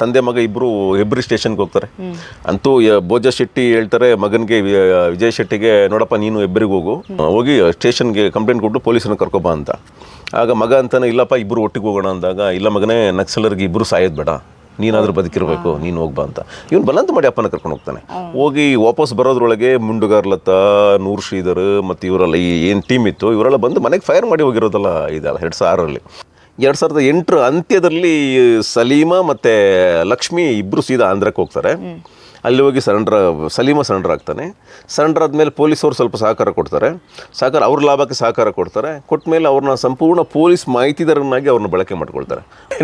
ತಂದೆ ಮಗ ಇಬ್ಬರು ಹೆಬ್ರಿ ಸ್ಟೇಷನ್ಗೆ ಹೋಗ್ತಾರೆ. ಅಂತೂ ಯ- ಭೋಜ ಶೆಟ್ಟಿ ಹೇಳ್ತಾರೆ ಮಗನಿಗೆ ವಿಜಯ್ ಶೆಟ್ಟಿಗೆ ನೋಡಪ್ಪ ನೀನು ಹೆಬ್ರಿಗೆ ಹೋಗು. ಹೋಗಿ ಸ್ಟೇಷನ್ಗೆ ಕಂಪ್ಲೇಂಟ್ ಕೊಟ್ಟು ಪೊಲೀಸನ್ನು ಕರ್ಕೊಬಾ ಅಂತ. ಆಗ ಮಗ ಅಂತಾನೆ ಇಲ್ಲಪ್ಪ ಇಬ್ಬರು ಒಟ್ಟಿಗೆ ಹೋಗೋಣ ಅಂದಾಗ ಇಲ್ಲ ಮಗನೇ ನಕ್ಸಲರಿಗೆ ಇಬ್ಬರು ಸಾಯೋದು ಬೇಡ. ನೀನಾದರೂ ಬದುಕಿರಬೇಕು ನೀನು ಹೋಗ್ಬಾ ಅಂತ. ಇವನು ಬಲಂತ ಮಾಡಿ ಅಪ್ಪನ ಕರ್ಕೊಂಡು ಹೋಗ್ತಾನೆ. ಹೋಗಿ ವಾಪಸ್ ಬರೋದ್ರೊಳಗೆ ಮುಂಡುಗಾರ್ಲತ್ತ ನೂರ್ ಶ್ರೀಧರ್ ಮತ್ತು ಇವರೆಲ್ಲ ಈ ಏನು ಟೀಮ್ ಇತ್ತು ಇವರೆಲ್ಲ ಬಂದು ಮನೆಗೆ ಫೈರ್ ಮಾಡಿ ಹೋಗಿರೋದಲ್ಲ ಇದೆಲ್ಲ ಎರಡು ಸಾವಿರ ಆರಲ್ಲಿ ಎರಡು ಸಾವಿರದ ಎಂಟರ ಅಂತ್ಯದಲ್ಲಿ ಸಲೀಮಾ ಮತ್ತು ಲಕ್ಷ್ಮಿ ಇಬ್ಬರು ಸೀದಾ ಆಂಧ್ರಕ್ಕೆ ಹೋಗ್ತಾರೆ. ಅಲ್ಲಿ ಹೋಗಿ ಸರೆಂಡ್ರ್ ಸಲೀಮ ಸರೆಂಡರ್ ಆಗ್ತಾನೆ. ಸರೆಂಡರ್ ಆದಮೇಲೆ ಪೊಲೀಸವ್ರು ಸ್ವಲ್ಪ ಸಹಕಾರ ಕೊಡ್ತಾರೆ. ಸಹಕಾರ ಅವ್ರ ಲಾಭಕ್ಕೆ ಸಹಕಾರ ಕೊಡ್ತಾರೆ. ಕೊಟ್ಟ ಮೇಲೆ ಅವ್ರನ್ನ ಸಂಪೂರ್ಣ ಪೊಲೀಸ್ ಮಾಹಿತಿದಾರನಾಗಿ ಅವ್ರನ್ನ ಬಳಕೆ ಮಾಡ್ಕೊಳ್ತಾರೆ.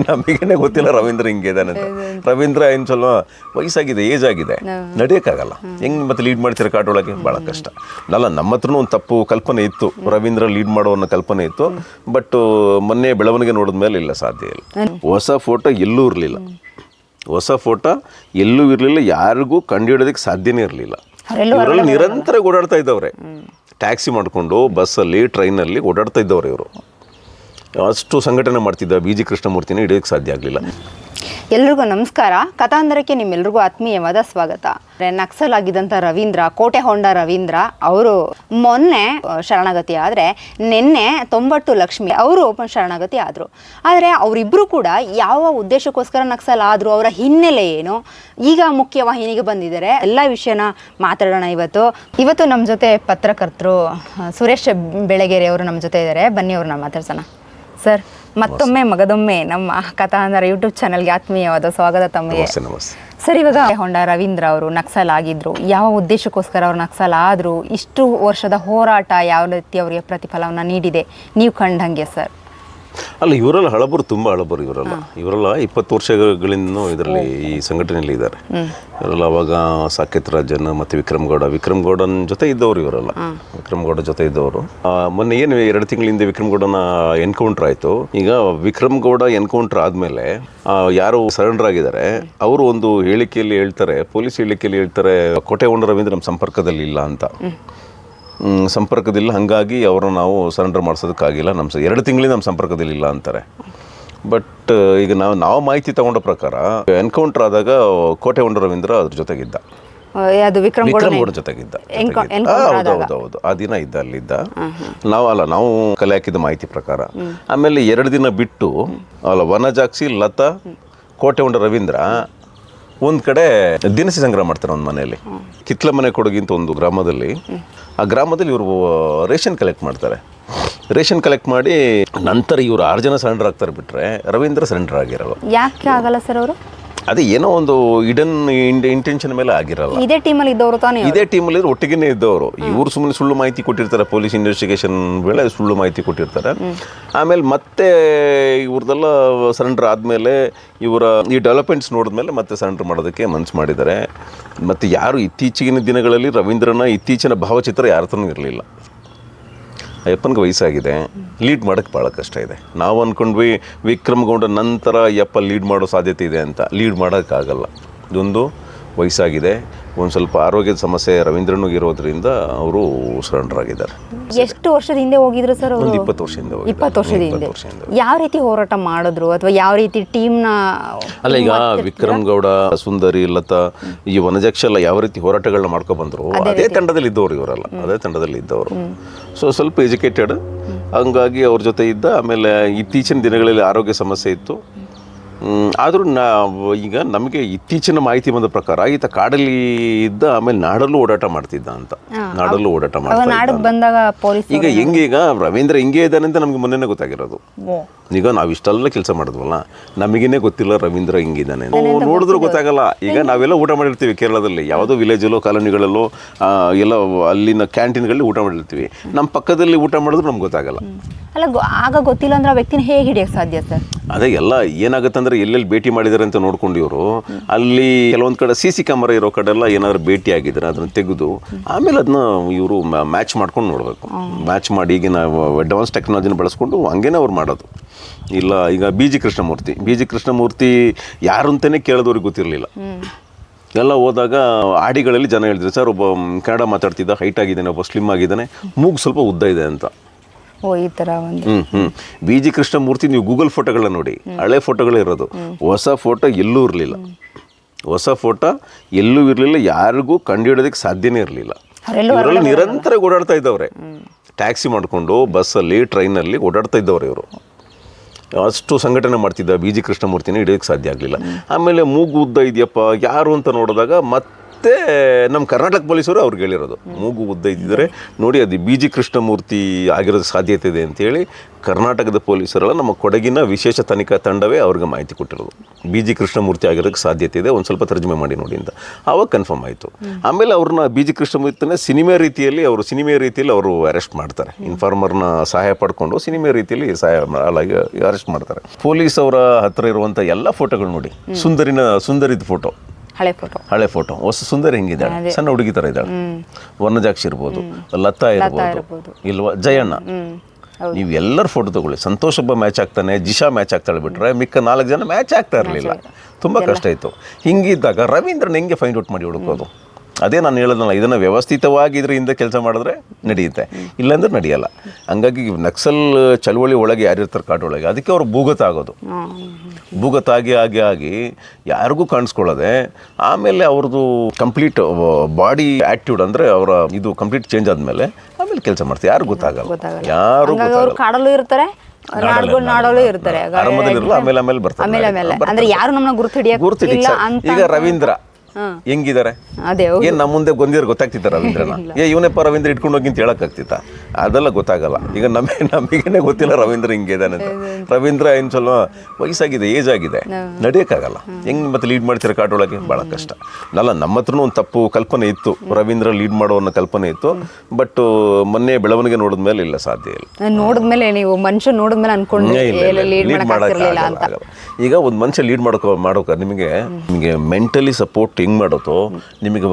ನಮಗೇನೆ ಗೊತ್ತಿಲ್ಲ ರವೀಂದ್ರ ಹಿಂಗೆ ಇದ್ದಾನೆ ಅಂತ. ರವೀಂದ್ರ ಏನು ಸ್ವಲ್ಪ ವಯಸ್ಸಾಗಿದೆ ಏಜ್ ಆಗಿದೆ. ನಡೆಯೋಕ್ಕಾಗಲ್ಲ. ಹೆಂಗೆ ಮತ್ತೆ ಲೀಡ್ ಮಾಡ್ತೀರ ಕಾಡೊಳಗೆ ಭಾಳ ಕಷ್ಟ. ಅಲ್ಲ ನಮ್ಮ ಹತ್ರನೂ ಒಂದು ತಪ್ಪು ಕಲ್ಪನೆ ಇತ್ತು. ರವೀಂದ್ರ ಲೀಡ್ ಮಾಡೋ ಅನ್ನೋ ಕಲ್ಪನೆ ಇತ್ತು. ಬಟ್ ಮೊನ್ನೆ ಬೆಳವಣಿಗೆ ನೋಡಿದ ಮೇಲೆ ಇಲ್ಲ ಸಾಧ್ಯ ಇಲ್ಲ. ಹೊಸ ಫೋಟೋ ಎಲ್ಲೂ ಇರಲಿಲ್ಲ. ಹೊಸ ಫೋಟೋ ಎಲ್ಲೂ ಇರಲಿಲ್ಲ ಯಾರಿಗೂ ಕಂಡುಹಿಡೋದಕ್ಕೆ ಸಾಧ್ಯನೇ ಇರಲಿಲ್ಲ. ಇವರಲ್ಲಿ ನಿರಂತರ ಓಡಾಡ್ತಾ ಇದ್ದವ್ರೆ. ಟ್ಯಾಕ್ಸಿ ಮಾಡಿಕೊಂಡು ಬಸ್ಸಲ್ಲಿ ಟ್ರೈನಲ್ಲಿ ಓಡಾಡ್ತಾ ಇದ್ದವ್ರೆ ಇವರು. ಅಷ್ಟು ಸಂಘಟನೆ ಮಾಡ್ತಿದ್ದ ಬಿ ಜಿ ಕೃಷ್ಣಮೂರ್ತಿನ ಹಿಡಿಯೋಕ್ಕೆ ಸಾಧ್ಯ ಆಗಲಿಲ್ಲ. ಎಲ್ರಿಗೂ ನಮಸ್ಕಾರ. ಕಥಾಂಧರಕ್ಕೆ ನಿಮ್ಮೆಲ್ರಿಗೂ ಆತ್ಮೀಯವಾದ ಸ್ವಾಗತ. ನಕ್ಸಲ್ ಆಗಿದ್ದಂಥ ರವೀಂದ್ರ, ಕೋಟೆ ಹೊಂಡ ರವೀಂದ್ರ ಅವರು ಮೊನ್ನೆ ಶರಣಾಗತಿ ಆದರೆ ನಿನ್ನೆ ತೊಂಬತ್ತು ಲಕ್ಷ್ಮಿ ಅವರು ಶರಣಾಗತಿ ಆದರು. ಆದರೆ ಅವರಿಬ್ಬರು ಕೂಡ ಯಾವ ಉದ್ದೇಶಕ್ಕೋಸ್ಕರ ನಕ್ಸಲ್ ಆದರು ಅವರ ಹಿನ್ನೆಲೆ ಏನು, ಈಗ ಮುಖ್ಯ ವಾಹಿನಿಗೆ ಬಂದಿದ್ದಾರೆ. ಎಲ್ಲ ವಿಷಯನ ಮಾತಾಡೋಣ ಇವತ್ತು. ಇವತ್ತು ನಮ್ಮ ಜೊತೆ ಪತ್ರಕರ್ತರು ಸುರೇಶ್ ಬೆಳಗೆರೆ ಅವರು ನಮ್ಮ ಜೊತೆ ಇದ್ದಾರೆ ಬನ್ನಿ ಅವ್ರನ್ನ ಮಾತಾಡ್ಸೋಣ. ಸರ್ ಮತ್ತೊಮ್ಮೆ ಮಗದೊಮ್ಮೆ ನಮ್ಮ ಕಥಾಂಧರ ಯೂಟ್ಯೂಬ್ ಚಾನಲ್ಗೆ ಆತ್ಮೀಯವಾದ ಸ್ವಾಗತ ತಮಗೆ. ಸರಿ ಇವಾಗ ಹೊಂಡ ರವೀಂದ್ರ ಅವರು ನಕ್ಸಲ್ ಆಗಿದ್ರು ಯಾವ ಉದ್ದೇಶಕ್ಕೋಸ್ಕರ ಅವರು ನಕ್ಸಲ್ ಆದ್ರು ಇಷ್ಟು ವರ್ಷದ ಹೋರಾಟ ಯಾವ ರೀತಿ ಅವರಿಗೆ ಪ್ರತಿಫಲವನ್ನ ನೀಡಿದೆ? ನೀವು ಕಂಡಂಗೆ ಸರ್? ಅಲ್ಲ ಇವರೆಲ್ಲ ಹಳಬರು ತುಂಬ ಹಳಬರು ಇವರೆಲ್ಲ. ಇವರೆಲ್ಲ ಇಪ್ಪತ್ತು ವರ್ಷಗಳಿಂದ ಇದರಲ್ಲಿ ಈ ಸಂಘಟನೆಯಲ್ಲಿ ಇದ್ದಾರೆ. ಇವರೆಲ್ಲ ಅವಾಗ ಸಾಕೇತ್ ರಾಜನ್ ಮತ್ತು ವಿಕ್ರಮ್ ಗೌಡ. ವಿಕ್ರಮ್ ಗೌಡನ ಜೊತೆ ಇದ್ದವರು ಇವರೆಲ್ಲ. ವಿಕ್ರಮ್ ಗೌಡ ಜೊತೆ ಇದ್ದವರು. ಮೊನ್ನೆ ಏನು ಎರಡು ತಿಂಗಳಿಂದ ವಿಕ್ರಮ್ ಗೌಡನ ಎನ್ಕೌಂಟರ್ ಆಯಿತು. ಈಗ ವಿಕ್ರಮ್ ಗೌಡ ಎನ್ಕೌಂಟರ್ ಆದಮೇಲೆ ಯಾರು ಸರೆಂಡರ್ ಆಗಿದ್ದಾರೆ ಅವರು ಒಂದು ಹೇಳಿಕೆಯಲ್ಲಿ ಹೇಳ್ತಾರೆ ಪೊಲೀಸ್ ಹೇಳಿಕೆಯಲ್ಲಿ ಹೇಳ್ತಾರೆ ಕೋಟೆ ರವೀಂದ್ರ ನಮ್ಮ ಸಂಪರ್ಕದಲ್ಲಿ ಇಲ್ಲ ಅಂತ ಸಂಪರ್ಕದಿಲ್ಲ. ಹಾಗಾಗಿ ಅವ್ರನ್ನ ನಾವು ಸರೆಂಡರ್ ಮಾಡಿಸೋದಕ್ಕಾಗಿಲ್ಲ. ನಮ್ಮ ಸ- ಎರಡು ತಿಂಗಳಿಂದ ನಮ್ಮ ಸಂಪರ್ಕದಲ್ಲಿ ಇಲ್ಲ ಅಂತಾರೆ ಬಟ್ ಈಗ ನಾವು ನಾವು ಮಾಹಿತಿ ತಗೊಂಡ ಪ್ರಕಾರ ಎನ್ಕೌಂಟರ್ ಆದಾಗ ಕೋಟೆ ಉಂಡ ರವೀಂದ್ರ ಅದ್ರ ಜೊತೆಗಿದ್ದ. ಅದು ವಿಕ್ರಮ್ ಗೌಡ ವಿಕ್ರಮ್ ಕೂಡ ಜೊತೆಗಿದ್ದ. ಆ, ಹೌದು ಹೌದು ಹೌದು ಆ ದಿನ ಇದ್ದ ಅಲ್ಲಿದ್ದ. ನಾವು ಅಲ್ಲ ನಾವು ಕಲೆ ಹಾಕಿದ ಮಾಹಿತಿ ಪ್ರಕಾರ. ಆಮೇಲೆ ಎರಡು ದಿನ ಬಿಟ್ಟು ಅಲ್ಲ ವನಜಾಕ್ಷಿ ಲತಾ ಕೋಟೆ ಉಂಡ ರವೀಂದ್ರ ಒಂದು ಕಡೆ ದಿನಸಿ ಸಂಗ್ರಹ ಮಾಡ್ತಾರೆ ಒಂದು ಮನೆಯಲ್ಲಿ. ಕಿತ್ಲ ಮನೆ ಕೊಡಗಿಂತ ಒಂದು ಗ್ರಾಮದಲ್ಲಿ. ಆ ಗ್ರಾಮದಲ್ಲಿ ಇವರು ರೇಷನ್ ಕಲೆಕ್ಟ್ ಮಾಡ್ತಾರೆ. ರೇಷನ್ ಕಲೆಕ್ಟ್ ಮಾಡಿ ನಂತರ ಇವರು ಆರು ಜನ ಸರೆಂಡರ್ ಆಗ್ತಾರೆ ಬಿಟ್ರೆ ರವೀಂದ್ರ ಸರೆಂಡರ್ ಆಗಿರಲ್ಲ ಯಾಕೆ ಆಗಲ್ಲ ಸರ್ ಅವರು? ಅದೇ ಏನೋ ಒಂದು ಇಡನ್ ಇಂಟೆನ್ಷನ್ ಮೇಲೆ ಆಗಿರಲ್ಲ. ಇದೇ ಅಲ್ಲಿ ಇದ್ದವರು ತಾನೇ ಇದೇ ಅಲ್ಲಿ ಒಟ್ಟಿಗೆನೇ ಇದ್ದವರು. ಇವರು ಸುಮ್ಮನೆ ಸುಳ್ಳು ಮಾಹಿತಿ ಕೊಟ್ಟಿರ್ತಾರೆ ಪೊಲೀಸ್ ಇನ್ವೆಸ್ಟಿಗೇಷನ್ ವೇಳೆ ಸುಳ್ಳು ಮಾಹಿತಿ ಕೊಟ್ಟಿರ್ತಾರೆ. ಆಮೇಲೆ ಮತ್ತೆ ಇವ್ರದೆಲ್ಲ ಸರೆಂಡರ್ ಆದಮೇಲೆ ಇವರ ಈ ಡೆವಲಪ್ಮೆಂಟ್ಸ್ ನೋಡಿದ್ಮೇಲೆ ಮತ್ತೆ ಸರೆಂಡರ್ ಮಾಡೋದಕ್ಕೆ ಮನ್ಸು ಮಾಡಿದ್ದಾರೆ. ಮತ್ತು ಯಾರು ಇತ್ತೀಚಿನ ದಿನಗಳಲ್ಲಿ ರವೀಂದ್ರನ ಇತ್ತೀಚಿನ ಭಾವಚಿತ್ರ ಯಾರ ಹತ್ರನೂ ಇರಲಿಲ್ಲ. ಅಯ್ಯಪ್ಪನಿಗೆ ವಯಸ್ಸಾಗಿದೆ ಲೀಡ್ ಮಾಡೋಕ್ಕೆ ಭಾಳ ಕಷ್ಟ ಇದೆ. ನಾವು ಅಂದ್ಕೊಂಡ್ವಿ ವಿಕ್ರಮ್ ಗೌಡ ನಂತರ ಅಯ್ಯಪ್ಪ ಲೀಡ್ ಮಾಡೋ ಸಾಧ್ಯತೆ ಇದೆ ಅಂತ. ಲೀಡ್ ಮಾಡೋಕ್ಕಾಗಲ್ಲ ಇದೊಂದು ವಯಸ್ಸಾಗಿದೆ. ಒಂದು ಸ್ವಲ್ಪ ಆರೋಗ್ಯದ ಸಮಸ್ಯೆ ರವೀಂದ್ರನಿಗೆ ಇರೋದ್ರಿಂದ ಅವರು ಸರೆಂಡರ್ ಆಗಿದ್ದಾರೆ ಎಷ್ಟು ವರ್ಷದ ಹಿಂದೆ ಹೋಗಿದ್ರು ಸರ್ ಒಂದು ಇಪ್ಪತ್ತು ವರ್ಷದಿಂದ ಹೋಗಿದ್ದಾರೆ. ಇಪ್ಪತ್ತು ವರ್ಷದ ಹಿಂದೆ. ಇಪ್ಪತ್ತು ವರ್ಷದಿಂದ ಯಾವ ರೀತಿ ಹೋರಾಟ ಮಾಡಿದ್ರು ಅಥವಾ ಯಾವ ರೀತಿ ಟೀಮ್ನ ಅಲ್ಲ ಈಗ ವಿಕ್ರಮ್ ಗೌಡ ಸುಂದರಿ ಲತಾ ಈ ವನಜಕ್ಷ ಎಲ್ಲ ಯಾವ ರೀತಿ ಹೋರಾಟಗಳನ್ನ ಮಾಡ್ಕೊ ಬಂದ್ರು ಅದೇ ತಂಡದಲ್ಲಿ ಇದ್ದವರು ಇವರೆಲ್ಲ. ಅದೇ ತಂಡದಲ್ಲಿ ಇದ್ದವರು. ಸೊ ಸ್ವಲ್ಪ ಎಜುಕೇಟೆಡ್. ಹಂಗಾಗಿ ಅವ್ರ ಜೊತೆ ಇದ್ದ ಆಮೇಲೆ ಇತ್ತೀಚಿನ ದಿನಗಳಲ್ಲಿ ಆರೋಗ್ಯ ಸಮಸ್ಯೆ ಇತ್ತು. ಆದರೂ ನಾ ಈಗ ನಮಗೆ ಇತ್ತೀಚಿನ ಮಾಹಿತಿ ಬಂದ ಪ್ರಕಾರ ಈತ ಕಾಡಲ್ಲಿ ಇದ್ದ ಆಮೇಲೆ ನಾಡಲ್ಲೂ ಓಡಾಟ ಮಾಡ್ತಿದ್ದ ಅಂತ. ನಾಡಲ್ಲೂ ಓಡಾಟ ಮಾಡ್ತಿದ್ದ ನಾಡಕ್ ಬಂದಾಗ ಪೊಲೀಸ್ ಈಗ ಹೆಂಗೆ ಈಗ ರವೀಂದ್ರ ಹಿಂಗೆ ಇದ್ದಾನೆ ಅಂತ ನಮ್ಗೆ ಮೊನ್ನೆನೇ ಗೊತ್ತಾಗಿರೋದು. ಈಗ ನಾವು ಇಷ್ಟೆಲ್ಲ ಕೆಲಸ ಮಾಡಿದ್ವಲ್ಲ ನಮಗೇನೆ ಗೊತ್ತಿಲ್ಲ ರವೀಂದ್ರ ಹಿಂಗಿದ್ದಾನೆ ನೋಡಿದ್ರು ಗೊತ್ತಾಗಲ್ಲ. ಈಗ ನಾವೆಲ್ಲ ಊಟ ಮಾಡಿರ್ತೀವಿ ಕೇರಳದಲ್ಲಿ. ಯಾವುದೋ ವಿಲೇಜಲ್ಲೋ ಕಾಲೋನಿಗಳಲ್ಲೋ ಎಲ್ಲ ಅಲ್ಲಿನ ಕ್ಯಾಂಟೀನ್ಗಳಲ್ಲಿ ಊಟ ಮಾಡಿರ್ತೀವಿ. ನಮ್ಮ ಪಕ್ಕದಲ್ಲಿ ಊಟ ಮಾಡಿದ್ರು ನಮ್ಗೆ ಗೊತ್ತಾಗಲ್ಲ. ಅಲ್ಲ ಗೊ- ಆಗ ಗೊತ್ತಿಲ್ಲ ಅಂದ್ರೆ ಆ ವ್ಯಕ್ತಿನ ಹೇಗೆ ಹಿಡಿಯೋ ಸಾಧ್ಯ ಸರ್? ಅದೇ ಎಲ್ಲ ಏನಾಗುತ್ತೆ ಅಂದ್ರೆ ಎಲ್ಲೆಲ್ಲಿ ಭೇಟಿ ಮಾಡಿದ್ದಾರೆ ಅಂತ ನೋಡ್ಕೊಂಡು ಇವರು. ಅಲ್ಲಿ ಕೆಲವೊಂದು ಕಡೆ ಸಿ ಸಿ ಕ್ಯಾಮರಾ ಇರೋ ಕಡೆ ಎಲ್ಲ ಏನಾದ್ರು ಭೇಟಿ ಆಗಿದ್ರೆ ಅದನ್ನ ತೆಗೆದು ಆಮೇಲೆ ಅದನ್ನ ಇವರು ಮ್ಯಾಚ್ ಮಾಡ್ಕೊಂಡು ನೋಡಬೇಕು. ಮ್ಯಾಚ್ ಮಾಡಿ ಈಗಿನ ಅಡ್ವಾನ್ಸ್ ಟೆಕ್ನಾಲಜಿನ ಬಳಸ್ಕೊಂಡು ಹಂಗೇನೆ ಅವ್ರು ಮಾಡೋದು. ಇಲ್ಲ ಈಗ B G Krishnamurthy. B G Krishnamurthy ಯಾರು ಅಂತಲೇ ಕೇಳಿದವ್ರಿಗೆ ಗೊತ್ತಿರಲಿಲ್ಲ. ಎಲ್ಲ ಹೋದಾಗ ಆಡಿಗಳಲ್ಲಿ ಜನ ಹೇಳಿದ್ರು ಸರ್ ಒಬ್ಬ ಕನ್ನಡ ಮಾತಾಡ್ತಿದ್ದ ಹೈಟ್ ಆಗಿದ್ದಾನೆ ಒಬ್ಬ ಸ್ಲಿಮ್ ಆಗಿದ್ದಾನೆ ಮೂಗು ಸ್ವಲ್ಪ ಉದ್ದ ಇದೆ ಅಂತ. ಓ ಈ ತರ ಒಂದು. ಹ್ಮ್ ಹ್ಮ್. ಬಿ ಜಿ ಕೃಷ್ಣಮೂರ್ತಿ ನೀವು ಗೂಗಲ್ ಫೋಟೋಗಳನ್ನ ನೋಡಿ. ಹಳೆ ಫೋಟೋಗಳಿರೋದು ಹೊಸ ಫೋಟೋ ಎಲ್ಲೂ ಇರಲಿಲ್ಲ. ಹೊಸ ಫೋಟೋ ಎಲ್ಲೂ ಇರಲಿಲ್ಲ ಯಾರಿಗೂ ಕಂಡುಹಿಡೋದಕ್ಕೆ ಸಾಧ್ಯನೇ ಇರಲಿಲ್ಲ. ಅವರೆಲ್ಲೂ ಇವರಲ್ಲಿ ನಿರಂತರ ಓಡಾಡ್ತಾ ಇದ್ದವ್ರೆ. ಟ್ಯಾಕ್ಸಿ ಮಾಡಿಕೊಂಡು ಬಸ್ಸಲ್ಲಿ ಟ್ರೈನಲ್ಲಿ ಓಡಾಡ್ತಾ ಇದ್ದವ್ರೆ ಇವರು. ಅಷ್ಟು ಸಂಘಟನೆ ಮಾಡ್ತಿದ್ದ ಬಿ ಜಿ ಕೃಷ್ಣಮೂರ್ತಿನ ಹಿಡಿಯೋಕ್ಕೆ ಸಾಧ್ಯ ಆಗಲಿಲ್ಲ. ಆಮೇಲೆ ಮೂಗು ಉದ್ದ ಇದೆಯಪ್ಪ ಯಾರು ಅಂತ ನೋಡಿದಾಗ ಮತ್ತೆ ನಮ್ಮ ಕರ್ನಾಟಕ ಪೊಲೀಸರು ಅವ್ರಿಗೆ ಹೇಳಿರೋದು. ಮೂಗು ಉದ್ದ ಇದ್ದಿದ್ರೆ ನೋಡಿ ಅದು ಬಿ ಜಿ ಕೃಷ್ಣಮೂರ್ತಿ ಆಗಿರೋದು ಸಾಧ್ಯತೆ ಇದೆ ಅಂತೇಳಿ ಕರ್ನಾಟಕದ ಪೊಲೀಸರೆಲ್ಲ ನಮ್ಮ ಕೊಡಗಿನ ವಿಶೇಷ ತನಿಖಾ ತಂಡವೇ ಅವ್ರಿಗೆ ಮಾಹಿತಿ ಕೊಟ್ಟಿರೋದು. ಬಿ ಜಿ ಕೃಷ್ಣಮೂರ್ತಿ ಆಗಿರೋದಕ್ಕೆ ಸಾಧ್ಯತೆ ಇದೆ, ಒಂದು ಸ್ವಲ್ಪ ತರ್ಜಮೆ ಮಾಡಿ ನೋಡಿ ಅಂತ. ಆವಾಗ ಕನ್ಫರ್ಮ್ ಆಯಿತು. ಆಮೇಲೆ ಅವ್ರನ್ನ ಬಿ ಜಿ ಕೃಷ್ಣಮೂರ್ತಿನ ಸಿನಿಮಾ ರೀತಿಯಲ್ಲಿ ಅವರು ಸಿನಿಮೆ ರೀತಿಯಲ್ಲಿ ಅವರು ಅರೆಸ್ಟ್ ಮಾಡ್ತಾರೆ. ಇನ್ಫಾರ್ಮರ್ನ ಸಹಾಯ ಪಡ್ಕೊಂಡು ಸಿನಿಮೆ ರೀತಿಯಲ್ಲಿ ಸಹಾಯ ಅರೆಸ್ಟ್ ಮಾಡ್ತಾರೆ. ಪೊಲೀಸ್ ಅವರ ಹತ್ರ ಇರುವಂಥ ಎಲ್ಲ ಫೋಟೋಗಳು ನೋಡಿ. ಸುಂದರಿನ, ಸುಂದರಿದ ಫೋಟೋ ಹಳೆ ಫೋಟೋ ಹಳೆ ಫೋಟೋ ಹೊಸ ಸುಂದರಿ ಹೆಂಗಿದ್ದಾಳೆ ಸಣ್ಣ ಹುಡುಗಿ ಥರ ಇದ್ದಾಳೆ ವನಜಾಕ್ಷಿ ಇರ್ಬೋದು ಲತಾ ಇರ್ಬೋದು. ಇಲ್ವಾ? ಜಯಣ್ಣ. ನೀವು ಎಲ್ಲರ ಫೋಟೋ ತಗೊಳ್ಳಿ. ಸಂತೋಷ ಒಬ್ಬ ಮ್ಯಾಚ್ ಆಗ್ತಾನೆ ಜಿಶಾ ಮ್ಯಾಚ್ ಆಗ್ತಾಳೆ ಬಿಟ್ರೆ ಮಿಕ್ಕ ನಾಲ್ಕು ಜನ ಮ್ಯಾಚ್ ಆಗ್ತಾ ಇರಲಿಲ್ಲ. ತುಂಬ ಕಷ್ಟ ಇತ್ತು. ಹಿಂಗಿದ್ದಾಗ ರವೀಂದ್ರನ್ ಹೆಂಗೆ ಫೈಂಡ್ ಔಟ್ ಮಾಡಿ ಹುಡುಕೋದು? ಅದೇ ನಾನು ಹೇಳೋದಲ್ಲ ಇದನ್ನು ವ್ಯವಸ್ಥಿತವಾಗಿ ಇದರಿಂದ ಕೆಲಸ ಮಾಡಿದ್ರೆ ನಡೆಯುತ್ತೆ. ಇಲ್ಲಾಂದ್ರೆ ನಡೆಯಲ್ಲ. ಹಂಗಾಗಿ ನಕ್ಸಲ್ ಚಳವಳಿ ಒಳಗೆ ಯಾರಿರ್ತಾರೆ ಕಾಡೊಳಗೆ ಅದಕ್ಕೆ ಅವ್ರು ಭೂಗತ ಆಗೋದು. ಭೂಗತ ಆಗಿ ಆಗಿ ಆಗಿ ಯಾರಿಗೂ ಕಾಣಿಸ್ಕೊಳ್ಳದೆ ಆಮೇಲೆ ಅವ್ರದ್ದು ಕಂಪ್ಲೀಟ್ ಬಾಡಿ ಆ್ಯಕ್ಟಿವ್ಡ್ ಅಂದರೆ ಅವರ ಇದು ಕಂಪ್ಲೀಟ್ ಚೇಂಜ್ ಆದಮೇಲೆ ಆಮೇಲೆ ಕೆಲಸ ಮಾಡ್ತಾರೆ. ಯಾರು ಗೊತ್ತಾಗಲ್ಲ. ಯಾರು ಕಾಡಲು ಕಾಡಲ್ಲೂ ಇರ್ತಾರೆ ಆಮೇಲೆ ಆಮೇಲೆ ಬರ್ತಾರೆ. ಆಮೇಲೆ ಆಮೇಲೆ. ಅಂದ್ರೆ ಯಾರು ನಮ್ಮನ್ನ ಗುರುತು ಹಿಡಿಯಕ್ ಗುರುತು ಇಲ್ಲ ಅಂತ ಈಗ ರವೀಂದ್ರ ಹೆಂಗಿದ್ದಾರೆ? ಅದೇ ಏನು ನಮ್ಮ ಮುಂದೆ ಗೊಂದಿರ್ ಗೊತ್ತಾಗ್ತಿತ್ತ ರವೀಂದ್ರನ ಏ ಇವನಪ್ಪ ರವೀಂದ್ರ ಇಟ್ಕೊಂಡು ಹೋಗಿ ಅಂತ ಹೇಳಕ್ಕಾಗ್ತಿತ್ತ? ಅದೆಲ್ಲ ಗೊತ್ತಾಗಲ್ಲ. ಈಗ ನಮಗೆ ನಮಗೇನೆ ಗೊತ್ತಿಲ್ಲ ರವೀಂದ್ರ ಹಿಂಗೆ ಅಂತ. ರವೀಂದ್ರ ಏನು ಸ್ವಲ್ಪ ವಯಸ್ಸಾಗಿದೆ ಏಜ್ ಆಗಿದೆ. ನಡೆಯೋಕ್ಕಾಗಲ್ಲ. ಹೆಂಗ್ ಮತ್ತೆ ಲೀಡ್ ಮಾಡ್ತೀರ ಕಾಟೊಳಗೆ ಭಾಳ ಕಷ್ಟ. ಅಲ್ಲ ನಮ್ಮ ಹತ್ರನೂ ಒಂದು ತಪ್ಪು ಕಲ್ಪನೆ ಇತ್ತು. ರವೀಂದ್ರ ಲೀಡ್ ಮಾಡೋ ಅನ್ನೋ ಕಲ್ಪನೆ ಇತ್ತು. ಬಟ್ ಮೊನ್ನೆ ಬೆಳವಣಿಗೆ ನೋಡಿದ್ಮೇಲೆ ಇಲ್ಲ ಸಾಧ್ಯ ಇಲ್ಲ. ನೋಡಿದ ನೋಡಿದ್ಮೇಲೆ ನೀವು ಮನುಷ್ಯ ನೋಡಿದ್ಮೇಲೆ ಮೇಲೆ ಇಲ್ಲ, ಲೀಡ್ ಈಗ ಒಂದು ಮನುಷ್ಯ ಲೀಡ್ ಮಾಡ್ಕೋ ಮಾಡೋಕೆ ನಿಮಗೆ ನಿಮಗೆ ಮೆಂಟಲಿ ಸಪೋರ್ಟ್ ಹೆಂಗ್ ಮಾಡೋದು? ನಿಮಗೆ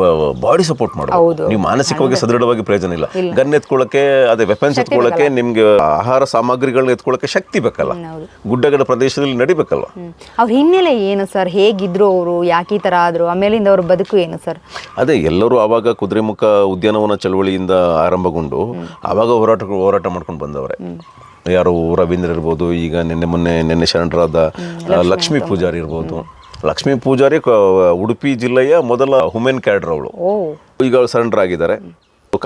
ಬಾಡಿ ಸಪೋರ್ಟ್ ಮಾಡೋದು ನೀವು ಮಾನಸಿಕವಾಗಿ ಸದೃಢವಾಗಿ ಪ್ರಯೋಜನ ಇಲ್ಲ. ಗನ್ ಎತ್ಕೊಳ್ಳೋಕೆ ಅದೇ ವೆಪನ್ಸ್ ಎತ್ಕೊಳ್ಳೋಕೆ ನಿಮ್ಗೆ ಆಹಾರ ಸಾಮಗ್ರಿಗಳನ್ನ ಎತ್ಕೊಳ್ಳೋಕೆ ಶಕ್ತಿ ಬೇಕಲ್ಲ. ಗುಡ್ಡಗಡ ಗುಡ್ಡಗಳ ಪ್ರದೇಶದಲ್ಲಿ ನಡಿಬೇಕಲ್ವ? ಹ್ಮ್. ಅವ್ರ ಹಿನ್ನೆಲೆ ಏನು ಸರ್? ಹೇಗಿದ್ರು ಅವರು ಯಾಕೆ ಈ ತರ ಆದ್ರು? ಆಮೇಲಿಂದ ಅವ್ರ ಬದುಕು ಏನು ಸರ್? ಅದೇ ಎಲ್ಲರೂ ಆವಾಗ ಕುದುರೆಮುಖ ಉದ್ಯಾನವನ ಚಳವಳಿಯಿಂದ ಆರಂಭಗೊಂಡು ಆವಾಗ ಹೋರಾಟ ಹೋರಾಟ ಮಾಡ್ಕೊಂಡು ಬಂದವರೇ. ಯಾರು ರವೀಂದ್ರ ಇರ್ಬೋದು ಈಗ ನಿನ್ನೆ ಮೊನ್ನೆ ನಿನ್ನೆ ಶರಣರಾದ ಲಕ್ಷ್ಮೀ ಪೂಜಾರಿ ಇರ್ಬೋದು. ಲಕ್ಷ್ಮೀ ಪೂಜಾರಿ ಕ- ಉಡುಪಿ ಜಿಲ್ಲೆಯ ಮೊದಲ ವುಮೆನ್ ಕ್ಯಾಡರ್ ಅವಳು. ಓ. ಈಗ ಅವ್ರು ಸರೆಂಡರ್ ಆಗಿದ್ದಾರೆ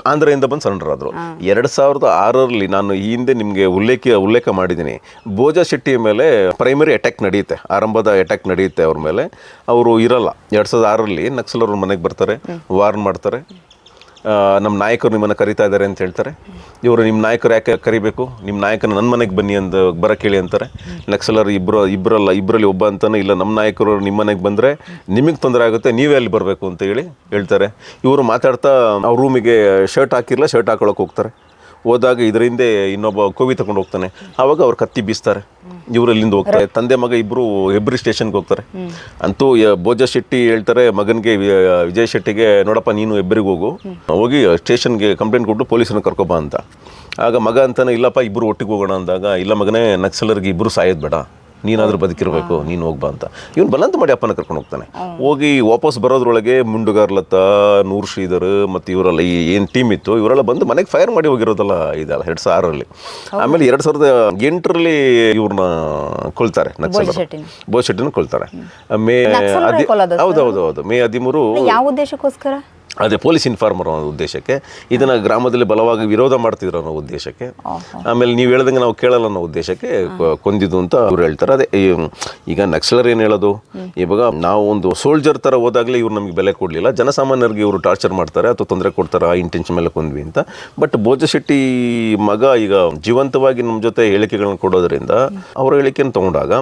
ಆಂಧ್ರದಿಂದ ಬಂದು ಸರೆಂಡರ್ ಆದರು ಎರಡು ಸಾವಿರದ ಆರರಲ್ಲಿ ನಾನು ಈ ಹಿಂದೆ ನಿಮಗೆ ಉಲ್ಲೇಖ ಉಲ್ಲೇಖ ಮಾಡಿದ್ದೀನಿ ಭೋಜ ಶೆಟ್ಟಿಯ ಮೇಲೆ ಪ್ರೈಮರಿ ಅಟ್ಯಾಕ್ ನಡೆಯುತ್ತೆ. ಆರಂಭದ ಅಟ್ಯಾಕ್ ನಡೆಯುತ್ತೆ ಅವ್ರ ಮೇಲೆ. ಅವರು ಇರಲ್ಲ. ಎರಡು ಸಾವಿರದ ಆರರಲ್ಲಿ ನಕ್ಸಲರು ಮನೆಗೆ ಬರ್ತಾರೆ. ವಾರ್ನ್ ಮಾಡ್ತಾರೆ. ನಮ್ಮ ನಾಯಕರು ನಿಮ್ಮನ್ನು ಕರಿತಾ ಇದ್ದಾರೆ ಅಂತ ಹೇಳ್ತಾರೆ. ಇವರು ನಿಮ್ಮ ನಾಯಕರು ಯಾಕೆ ಕರಿಬೇಕು? ನಿಮ್ಮ ನಾಯಕನ ನನ್ನ ಮನೆಗೆ ಬನ್ನಿ ಅಂತ ಬರಕ್ಕೆ ಹೇಳಿ ಅಂತಾರೆ. ನಕ್ಸಲರು ಇಬ್ಬರು ಇಬ್ಬರಲ್ಲ ಇಬ್ಬರಲ್ಲಿ ಒಬ್ಬ ಅಂತಾನೆ ಇಲ್ಲ, ನಮ್ಮ ನಾಯಕರು ನಿಮ್ಮ ಮನೆಗೆ ಬಂದರೆ ನಿಮಗೆ ತೊಂದರೆ ಆಗುತ್ತೆ, ನೀವೇ ಅಲ್ಲಿ ಬರಬೇಕು ಅಂತ ಹೇಳಿ ಹೇಳ್ತಾರೆ. ಇವರು ಮಾತಾಡ್ತಾ ಅವ್ರ ರೂಮಿಗೆ ಶರ್ಟ್ ಹಾಕಿರಲ್ಲ ಶರ್ಟ್ ಹಾಕೊಳಕ್ಕೆ ಹೋಗ್ತಾರೆ. ಹೋದಾಗ ಇದರಿಂದ ಇನ್ನೊಬ್ಬ ಕೋವಿ ತಗೊಂಡು ಹೋಗ್ತಾನೆ. ಆವಾಗ ಅವ್ರು ಕತ್ತಿ ಬೀಸ್ತಾರೆ. ಇವರು ಅಲ್ಲಿಂದ ಹೋಗ್ತಾರೆ. ತಂದೆ ಮಗ ಇಬ್ಬರು ಹೆಬ್ರಿ ಸ್ಟೇಷನ್ಗೆ ಹೋಗ್ತಾರೆ. ಅಂತೂ ಭೋಜ ಶೆಟ್ಟಿ ಹೇಳ್ತಾರೆ ಮಗನಿಗೆ ವಿಜಯ್ ಶೆಟ್ಟಿಗೆ ನೋಡಪ್ಪ ನೀನು ಹೆಬ್ಬರಿಗೆ ಹೋಗು. ಹೋಗಿ ಸ್ಟೇಷನ್ಗೆ ಕಂಪ್ಲೇಂಟ್ ಕೊಟ್ಟು ಪೊಲೀಸರನ್ನ ಕರ್ಕೊಬಾ ಅಂತ. ಆಗ ಮಗ ಅಂತಾನೆ ಇಲ್ಲಪ್ಪ ಇಬ್ಬರು ಒಟ್ಟಿಗೆ ಹೋಗೋಣ ಅಂದಾಗ ಇಲ್ಲ ಮಗನೇ ನಕ್ಸಲರಿಗೆ ಇಬ್ಬರು ಸಾಯೋದು ಬೇಡ. ನೀನಾದ್ರೂ ಬದುಕಿರಬೇಕು ನೀನು ಹೋಗ್ಬಾ ಅಂತ. ಇವನು ಬಲಂತ ಮಾಡಿ ಅಪ್ಪನ ಕರ್ಕೊಂಡು ಹೋಗ್ತಾನೆ. ಹೋಗಿ ವಾಪಸ್ ಬರೋದ್ರೊಳಗೆ ಮುಂಡುಗಾರ್ಲತ್ತ ನೂರ್ ಶ್ರೀಧರ್ ಮತ್ತು ಇವರೆಲ್ಲ ಈ ಏನು ಟೀಮ್ ಇತ್ತು ಇವರೆಲ್ಲ ಬಂದು ಮನೆಗೆ ಫೈರ್ ಮಾಡಿ ಹೋಗಿರೋದಲ್ಲ ಇದೆಲ್ಲ ಎರಡು ಸಾವಿರ ಆರರಲ್ಲಿ ಆಮೇಲೆ ಎರಡು ಸಾವಿರದ ಎಂಟರಲ್ಲಿ ಇವ್ರನ್ನ ಕೊಳ್ತಾರೆ ನಕ್ಸಲ್ ಬೋಶೆಟ್ಟಿನ ಕೊಳ್ತಾರೆ ಮೇ ಹೌದು ಹೌದು ಹೌದು. ಮೇ ಹದಿಮೂರು ಯಾವ ಉದ್ದೇಶಕ್ಕೋಸ್ಕರ? ಅದೇ ಪೊಲೀಸ್ ಇನ್ಫಾರ್ಮರ್ ಅನ್ನೋ ಉದ್ದೇಶಕ್ಕೆ ಇದನ್ನು ಗ್ರಾಮದಲ್ಲಿ ಬಲವಾಗಿ ವಿರೋಧ ಮಾಡ್ತಿದ್ರು ಅನ್ನೋ ಉದ್ದೇಶಕ್ಕೆ. ಆಮೇಲೆ ನೀವು ಹೇಳ್ದಂಗೆ ನಾವು ಕೇಳಲ್ಲ ಅನ್ನೋ ಉದ್ದೇಶಕ್ಕೆ ಕೊಂದಿದ್ದು ಅಂತ ಅವ್ರು ಹೇಳ್ತಾರೆ. ಅದೇ ಈಗ ನಕ್ಸಲರ್ ಏನು ಹೇಳೋದು? ಇವಾಗ ನಾವು ಒಂದು ಸೋಲ್ಜರ್ ಥರ ಹೋದಾಗಲೇ ಇವ್ರು ನಮಗೆ ಬೆಲೆ ಕೊಡಲಿಲ್ಲ. ಜನಸಾಮಾನ್ಯರಿಗೆ ಇವರು ಟಾರ್ಚರ್ ಮಾಡ್ತಾರೆ ಅಥವಾ ತೊಂದರೆ ಕೊಡ್ತಾರೆ ಆ ಇಂಟೆನ್ಷನ್ ಮೇಲೆ ಕೊಂದ್ವಿ ಅಂತ. ಬಟ್ ಭೋಜಶೆಟ್ಟಿ ಮಗ ಈಗ ಜೀವಂತವಾಗಿ ನಮ್ಮ ಜೊತೆ ಹೇಳಿಕೆಗಳನ್ನ ಕೊಡೋದ್ರಿಂದ ಅವರ ಹೇಳಿಕೆಯನ್ನು ತಗೊಂಡಾಗ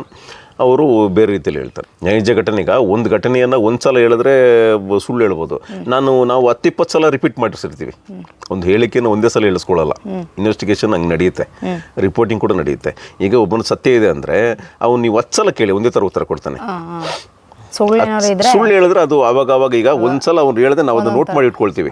ಅವರು ಬೇರೆ ರೀತಿಯಲ್ಲಿ ಹೇಳ್ತಾರೆ. ನೈಜ ಘಟನೆಗ ಒಂದು ಘಟನೆಯನ್ನು ಒಂದು ಸಲ ಹೇಳಿದ್ರೆ ಸುಳ್ಳು ಹೇಳ್ಬೋದು. ನಾನು ನಾವು ಹತ್ತಿಪ್ಪತ್ತು ಸಲ ರಿಪೀಟ್ ಮಾಡಿಸಿರ್ತೀವಿ ಒಂದು ಹೇಳಿಕೆಯನ್ನು ಒಂದೇ ಸಲ ಹೇಳಿಸ್ಕೊಳ್ಳಲ್ಲ. ಇನ್ವೆಸ್ಟಿಗೇಷನ್ ಹಂಗೆ ನಡೆಯುತ್ತೆ. ರಿಪೋರ್ಟಿಂಗ್ ಕೂಡ ನಡೆಯುತ್ತೆ. ಈಗ ಒಬ್ಬನ ಸತ್ಯ ಇದೆ ಅಂದರೆ ಅವ್ನು ನೀವು ಹತ್ತು ಸಲ ಕೇಳಿ ಒಂದೇ ಥರ ಉತ್ತರ ಕೊಡ್ತಾನೆ. ಸುಳ್ಳು ಹೇಳಿದ್ರೆ ಅದು ಅವಾಗ ಅವಾಗ ಈಗ ಒಂದ್ಸಲ ಅವ್ನು ಹೇಳಿದ್ರೆ ನಾವು ಅದನ್ನ ನೋಟ್ ಮಾಡಿ ಇಟ್ಕೊಳ್ತೀವಿ.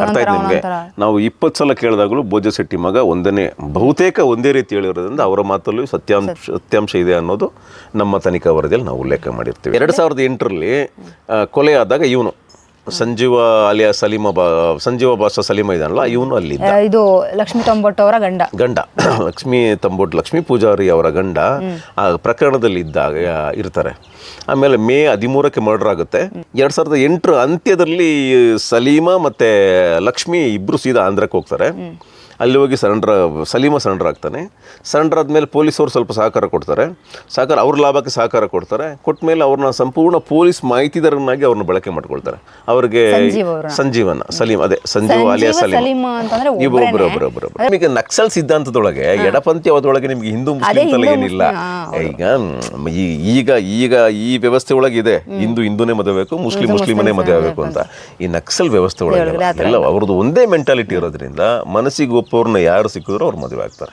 ಅರ್ಥ ಆಯ್ತು ನಿಮಗೆ? ನಾವು ಇಪ್ಪತ್ತು ಸಲ ಕೇಳಿದಾಗಲೂ ಭೋಜಶೆಟ್ಟಿ ಮಗ ಒಂದನೇ ಬಹುತೇಕ ಒಂದೇ ರೀತಿ ಹೇಳಿರೋದ್ರಿಂದ ಅವರ ಮಾತಲ್ಲಿ ಸತ್ಯಾಂಶ ಸತ್ಯಾಂಶ ಇದೆ ಅನ್ನೋದು ನಮ್ಮ ತನಿಖಾ ವರದಿಯಲ್ಲಿ ನಾವು ಉಲ್ಲೇಖ ಮಾಡಿರ್ತೀವಿ. ಎರಡು ಸಾವಿರದ ಎಂಟರಲ್ಲಿ ಕೊಲೆ ಆದಾಗ ಇವನು ಸಂಜೀವ ಅಲಿಯ ಸಲೀಮ ಬಾ ಸಂಜೀವ ಬಾಸ ಸಲೀಮ ಇದಾನಲ್ಲ ಇವನು ಅಲ್ಲಿ ಆ, ಇದು ಲಕ್ಷ್ಮೀ ತೊಂಬಟ್ ಅವರ ಗಂಡ. ಗಂಡ. ಲಕ್ಷ್ಮೀ ತಂಬೋಟ್ ಲಕ್ಷ್ಮೀ ಪೂಜಾರಿ ಅವರ ಗಂಡ ಆ ಪ್ರಕರಣದಲ್ಲಿ ಇದ್ದಾಗ ಇರ್ತಾರೆ. ಆಮೇಲೆ ಮೇ ಹದಿಮೂರಕ್ಕೆ ಮರ್ಡರ್ ಆಗುತ್ತೆ. ಎರಡ್ ಸಾವಿರದ ಎಂಟರ ಅಂತ್ಯದಲ್ಲಿ ಸಲೀಮಾ ಮತ್ತೆ ಲಕ್ಷ್ಮಿ ಇಬ್ರು ಸೀದಾ ಆಂಧ್ರಕ್ಕೆ ಹೋಗ್ತಾರೆ. ಅಲ್ಲಿ ಹೋಗಿ ಸರೆಂಡರ್ ಸಲೀಮ ಸರೆಂಡರ್ ಆಗ್ತಾನೆ. ಸರೆಂಡರ್ ಆದಮೇಲೆ ಪೊಲೀಸವರು ಸ್ವಲ್ಪ ಸಹಕಾರ ಕೊಡ್ತಾರೆ. ಸಹಕಾರ ಅವ್ರ ಲಾಭಕ್ಕೆ ಸಹಕಾರ ಕೊಡ್ತಾರೆ. ಕೊಟ್ಟ ಮೇಲೆ ಅವ್ರನ್ನ ಸಂಪೂರ್ಣ ಪೊಲೀಸ್ ಮಾಹಿತಿದಾರನಾಗಿ ಅವ್ರನ್ನ ಬಳಕೆ ಮಾಡ್ಕೊಳ್ತಾರೆ. ಅವ್ರಿಗೆ ಸಂಜೀವನ ಸಲೀಮ್ ಅದೇ ಸಂಜೀವ್ ಅಲಿಯಾ ಸಲೀಮ್. ಒಬ್ರು ಒಬ್ರು ಒಬ್ರು ನಿಮಗೆ ನಕ್ಸಲ್ ಸಿದ್ಧಾಂತದೊಳಗೆ ಎಡಪಂಥೀಯವಾದೊಳಗೆ ನಿಮಗೆ ಹಿಂದೂ ಮುಸ್ಲಿಂ ಏನಿಲ್ಲ ಈಗ ಈಗ ಈಗ ಈ ವ್ಯವಸ್ಥೆ ಒಳಗೆ ಇದೆ ಹಿಂದೂ ಹಿಂದೂನೇ ಮದುವೆ ಬೇಕು ಮುಸ್ಲಿಂ ಮುಸ್ಲಿಮನೇ ಮದುವೆ ಆಗಬೇಕು ಅಂತ. ಈ ನಕ್ಸಲ್ ವ್ಯವಸ್ಥೆ ಒಳಗೆ ಎಲ್ಲ ಅವ್ರದ್ದು ಒಂದೇ ಮೆಂಟಾಲಿಟಿ ಇರೋದ್ರಿಂದ ಮನಸ್ಸಿಗೆ ಒಪ್ಪೋರ್ನ ಯಾರು ಸಿಕ್ಕಿದ್ರು ಅವ್ರು ಮದುವೆ ಆಗ್ತಾರೆ.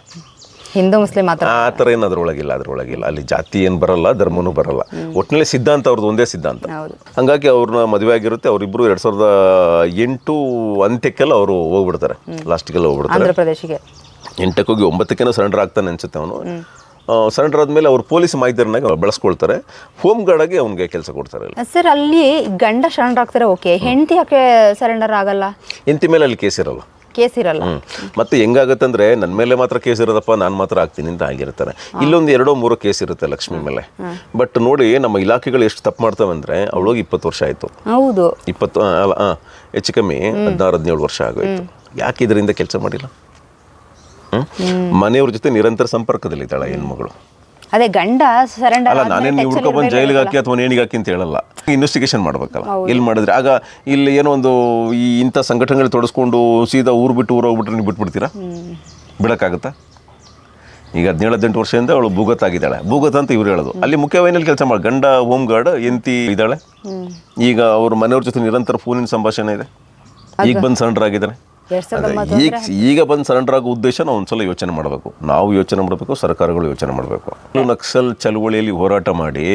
ಹಿಂದೂ ಮುಸ್ಲಿಂ ಆ ಥರ. ಏನು ಅದ್ರೊಳಗಿಲ್ಲ ಅದ್ರೊಳಗಿಲ್ಲ. ಅಲ್ಲಿ ಜಾತಿ ಏನು ಬರಲ್ಲ ಧರ್ಮನೂ ಬರಲ್ಲ. ಒಟ್ಟಿನಲ್ಲಿ ಸಿದ್ಧಾಂತ ಅವ್ರದ್ದು ಒಂದೇ ಸಿದ್ಧಾಂತ. ಹಂಗಾಗಿ ಅವ್ರನ್ನ ಮದುವೆ ಆಗಿರುತ್ತೆ ಅವರಿಬ್ಬರು ಎರಡು ಸಾವಿರದ ಎಂಟು ಅಂತ್ಯಕ್ಕೆಲ್ಲ ಅವರು ಹೋಗ್ಬಿಡ್ತಾರೆ. ಲಾಸ್ಟಿಗೆಲ್ಲ ಹೋಗ್ಬಿಡ್ತಾರೆ. ಎಂಟಕ್ಕೆ ಹೋಗಿ ಒಂಬತ್ತಕ್ಕೇನೋ ಸರೆಂಡರ್ ಆಗ್ತಾನೆ ಅನ್ಸುತ್ತೆ ಅವನು. ಸರೆಂಡರ್ ಆದಮೇಲೆ ಅವ್ರು ಪೊಲೀಸ್ ಮಾಹಿತಿಯನ್ನಾಗಿ ಬಳಸ್ಕೊಳ್ತಾರೆ. ಹೋಮ್ ಗಾರ್ಡ್ ಆಗಿ ಅವ್ನಿಗೆ ಕೆಲಸ ಕೊಡ್ತಾರೆ ಸರ್ ಅಲ್ಲಿ ಗಂಡ ಶರಣರಾಗ್ತಾರೆ ಓಕೆ ಹೆಂಡತಿ ಯಾಕೆ ಸರೆಂಡರ್ ಆಗಲ್ಲ? ಹೆಂಡತಿ ಮೇಲೆ ಅಲ್ಲಿ ಕೇಸ್ ಇರಲ್ಲ. ಕೇಸ್ ಇರಲ್ಲ. ಮತ್ತೆ ಹೆಂಗಾಗತ್ತೆ ಅಂದ್ರೆ ನನ್ನ ಮೇಲೆ ಮಾತ್ರ ಕೇಸ್ ಇರೋದಪ್ಪ ನಾನು ಮಾತ್ರ ಆಗ್ತೀನಿ ಅಂತ ಆಗಿರ್ತಾರೆ. ಇಲ್ಲೊಂದು ಎರಡೋ ಮೂರು ಕೇಸ್ ಇರುತ್ತೆ ಲಕ್ಷ್ಮಿ ಮೇಲೆ. ಬಟ್ ನೋಡಿ ನಮ್ಮ ಇಲಾಖೆಗಳು ಎಷ್ಟು ತಪ್ಪು ಮಾಡ್ತವೆ ಅಂದ್ರೆ ಅವಳೋಗಿ ಇಪ್ಪತ್ತು ವರ್ಷ ಆಯ್ತು. ಹೌದು. ಇಪ್ಪತ್ತು ಹೆಚ್ಚು ಕಮ್ಮಿ ಹದಿನಾರು ಹದಿನೇಳು ವರ್ಷ ಆಗೋಯ್ತು. ಯಾಕೆ ಇದರಿಂದ ಕೆಲಸ ಮಾಡಿಲ್ಲ? ಮನೆಯವ್ರ ಜೊತೆ ನಿರಂತರ ಸಂಪರ್ಕದಲ್ಲಿದ್ದಾಳೆ ಹೆಣ್ಮಗಳು. ಅದೇ ಗಂಡ ಸರೆಂಡರ್ ಅಲ್ಲ ನಾನೇನು ಹುಡ್ಕೊಬಂದು ಜೈಲಿಗೆ ಹಾಕಿ ಅಥವಾ ನೇಣಿಗೆ ಹಾಕಿ ಅಂತ ಹೇಳಲ್ಲ. ಇನ್ವೆಸ್ಟಿಗೇಷನ್ ಮಾಡ್ಬೇಕಲ್ಲ. ಎಲ್ಲಿ ಮಾಡಿದ್ರೆ? ಆಗ ಇಲ್ಲಿ ಏನೋ ಒಂದು ಈ ಇಂಥ ಸಂಘಟನೆಗಳು ತೊಡಸ್ಕೊಂಡು ಸೀದಾ ಊರು ಬಿಟ್ಟು ಊರು ಹೋಗ್ಬಿಟ್ರೆ ನೀವು ಬಿಟ್ಬಿಡ್ತೀರಾ? ಬಿಡೋಕ್ಕಾಗತ್ತಾ? ಈಗ ಹದಿನೇಳು ಹದಿನೆಂಟು ವರ್ಷದಿಂದ ಅವಳು ಭೂಗತ ಆಗಿದ್ದಾಳೆ. ಭೂಗತ ಅಂತ ಇವ್ರು ಹೇಳೋದು. ಅಲ್ಲಿ ಮುಖ್ಯವಾಹಿನಿಯಲ್ಲಿ ಕೆಲಸ ಮಾಡಿ. ಗಂಡ ಹೋಮ್ ಗಾರ್ಡ್ ಎಂತಿ ಇದ್ದಾಳೆ ಈಗ ಅವ್ರ ಮನೆಯವ್ರ ಜೊತೆ ನಿರಂತರ ಫೋನಿನ ಸಂಭಾಷಣೆ ಇದೆ. ಈಗ ಬಂದು ಸಾವಿರದ ಅದೇ, ಈಗ ಈಗ ಬಂದು ಸರೆಂಡರ್ ಆಗೋ ಉದ್ದೇಶ ನಾವು ಒಂದ್ಸಲ ಯೋಚನೆ ಮಾಡಬೇಕು. ನಾವು ಯೋಚನೆ ಮಾಡಬೇಕು ಸರ್ಕಾರಗಳು ಯೋಚನೆ ಮಾಡಬೇಕು. ನಕ್ಸಲ್ ಚಳವಳಿಯಲ್ಲಿ ಹೋರಾಟ ಮಾಡಿ